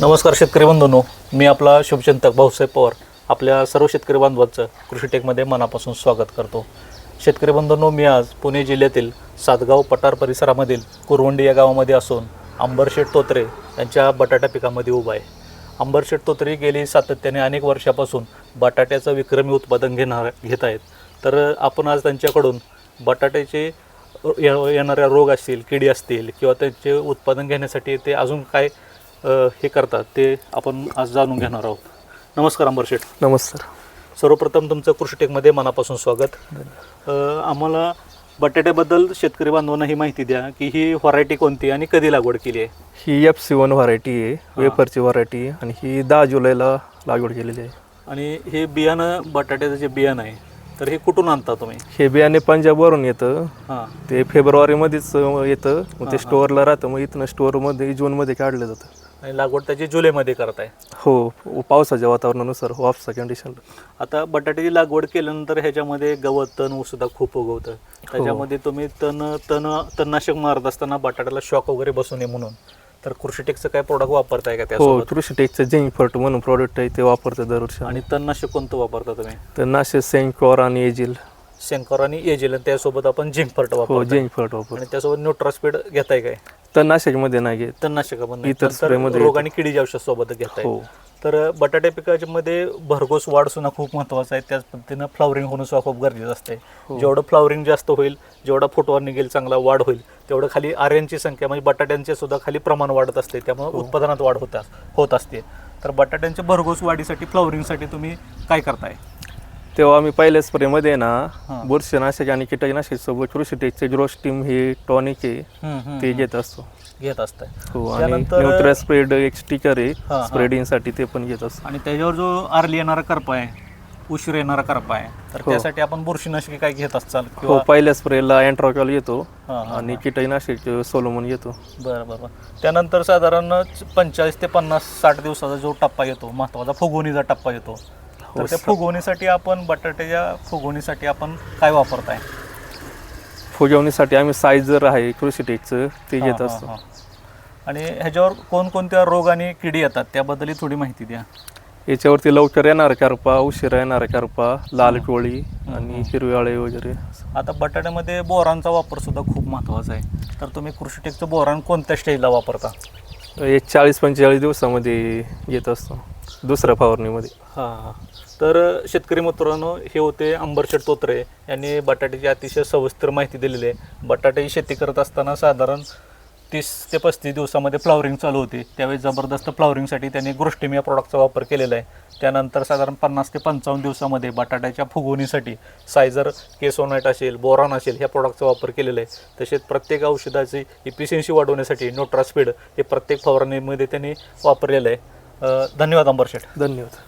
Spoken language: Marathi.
नमस्कार शेतकरी बंधूंनो मी आपला शुभचिंतक भाऊसाहेब पवार आपल्या सर्व शेतकरी बांधवांचं कृषीटेकमध्ये मनापासून स्वागत करतो. शेतकरी बंधूंनो मी आज पुणे जिल्ह्यातील सातगाव पठार परिसरामधील कुरवंडी या गावामध्ये असून अंबरशेठ तोत्रे यांच्या बटाटा पिकामध्ये उभा आहे. अंबरशेठ तोत्रे गेली सातत्याने अनेक वर्षापासून बटाट्याचं विक्रमी उत्पादन घेणार घेत आहेत. तर आपण आज त्यांच्याकडून बटाट्याचे ये- येणाऱ्या रोग असतील किडी असतील किंवा त्यांचे उत्पादन घेण्यासाठी ते अजून काय हे करतात ते आपण आज जाणून घेणार आहोत. नमस्कार अंबर शेठ. नमस्कार. सर्वप्रथम तुमचं कृषीटेकमध्ये मनापासून स्वागत. अ, आम्हाला बटाट्याबद्दल शेतकरी बांधवांना ही माहिती द्या की ही व्हरायटी कोणती आणि कधी लागवड केली आहे? ही एफ सी वन व्हरायटी आहे वेफरची व्हरायटी आहे आणि ही दहा जुलैला लागवड केलेली आहे. आणि हे बियाणं बटाट्याचं जे बियाणं आहे तर हे कुठून आणता तुम्ही? हे बियाणे पंजाबवरून येतं. हां. ते फेब्रुवारीमध्येच अं, येतं. मग ते स्टोअरला राहतं. मग इथनं स्टोअरमध्ये जूनमध्ये काढलं जातं. आणि लागवड त्याची जुलैमध्ये करताय. हो पावसाच्या वातावरणानुसार वापसा कंडिशनला आता बटाट्याची लागवड केल्यानंतर ह्याच्यामध्ये गवत तण सुद्धा खूप उगवतं. त्याच्यामध्ये तुम्ही तण तण तणनाशक मारत असताना बटाट्याला शॉक वगैरे बसू नये म्हणून. तर कृषीटेकचं काय प्रोडक्ट वापरताय का हो त्यासोबत? कृषी टेकचं झिंक फर्ट म्हणून प्रॉडक्ट आहे ते वापरतं दरवर्षी. आणि तणनाशक कोणतं वापरता तुम्ही? तर नाशे सेंकॉर आणि एजिल शेंकर आणि एजेल आणि त्यासोबत आपण झिंक फर्ट हो वापरतो झिंक फर्ट वापर आणि त्यासोबत न्यूट्रास्पीड घेताय काय? तर नाशिकमध्ये नाही घेत. तणनाशक आपण इतर spray मध्ये रोग आणि किडीच्या औषध सोबत घेताय हो. तर बटाट्या पिकाच्या मध्ये भरघोस वाढ सुद्धा खूप महत्वाचं आहे. त्याच पद्धतीनं फ्लावरिंग होणं सुद्धा खूप गरजेचं असते हो. जेवढं फ्लावरिंग जास्त होईल जेवढा फुटवा निघेल चांगला वाढ होईल तेवढं खाली आर्यांची संख्या म्हणजे बटाट्यांचे सुद्धा खाली प्रमाण वाढत असते. त्यामुळे हो. उत्पादनात वाढ होत होत असते. तर बटाट्यांच्या भरघोस वाढीसाठी फ्लावरिंगसाठी तुम्ही काय करताय? तेव्हा आम्ही पहिल्या स्प्रेमध्ये ना. बुरशीनाशक आणि कीटकनाशक सोबत कृषी टेकचे ग्रोस टीम हे टॉनिक आहे ते घेत असतो. घेत असताय हो आणि न्यूट्रा स्प्रेड एक स्टिकर आहे हां. स्प्रेडिंगसाठी ते पण घेत असतो. आणि त्याच्यावर जो आरली येणारा करपा आहे उशीर येणारा करपा आहे तर हो. त्यासाठी आपण बुरशीनाशके काय घेत असाल हो पहिल्या स्प्रेला अँट्रॉकॉल येतो आणि कीटकनाशक सोलोमन येतो बरं बरं त्यानंतर साधारण पंचेचाळीस ते पन्नास साठ दिवसाचा जो टप्पा येतो महत्त्वाचा फुगवणीचा टप्पा येतो तर त्या फुगवणीसाठी आपण बटाट्याच्या फुगवणीसाठी आपण काय वापरताय? फुगवणीसाठी आम्ही सायझर आहे कृषी टेकचं ते घेत हां, असतो. हां, हां. आणि ह्याच्यावर कोणकोणत्या रोग आणि किडी येतात? त्याबद्दलही थोडी माहिती द्या. याच्यावरती लवकर येणार करपा उशिरा येणार करपा लाल टोळी आणि हिरव्याळे वगैरे. आता बटाट्यामध्ये बोरांचा वापर सुद्धा खूप महत्त्वाचा आहे. तर तुम्ही कृषीटेकचं बोरान कोणत्या स्टेजला वापरता? एक चाळीस पंचेचाळीस दिवसामध्ये येत असतो. दुसऱ्या फवारणीमध्ये. हां हां. तर शेतकरी मित्रांनो हे होते अंबरशेठ तोत्रे. यांनी बटाट्याची अतिशय सविस्तर माहिती दिलेली आहे. बटाट्याची शेती करत असताना साधारण तीस ते पस्तीस दिवसामध्ये फ्लावरिंग चालू होती. त्यावेळी जबरदस्त फ्लावरिंगसाठी त्यांनी गोष्टीम या प्रॉडक्टचा वापर केलेला आहे. त्यानंतर साधारण पन्नास ते पंचावन्न दिवसामध्ये बटाट्याच्या फुगवणीसाठी सायझर केसोनाईट असेल बोरॉन असेल ह्या प्रॉडक्टचा वापर केलेला आहे. तसेच प्रत्येक औषधाची इफिशियन्सी वाढवण्यासाठी न्यूट्रास्पीड हे प्रत्येक फवारणीमध्ये त्यांनी वापरलेलं आहे. धन्यवाद धन्यवाद अंबरशेठ. धन्यवाद.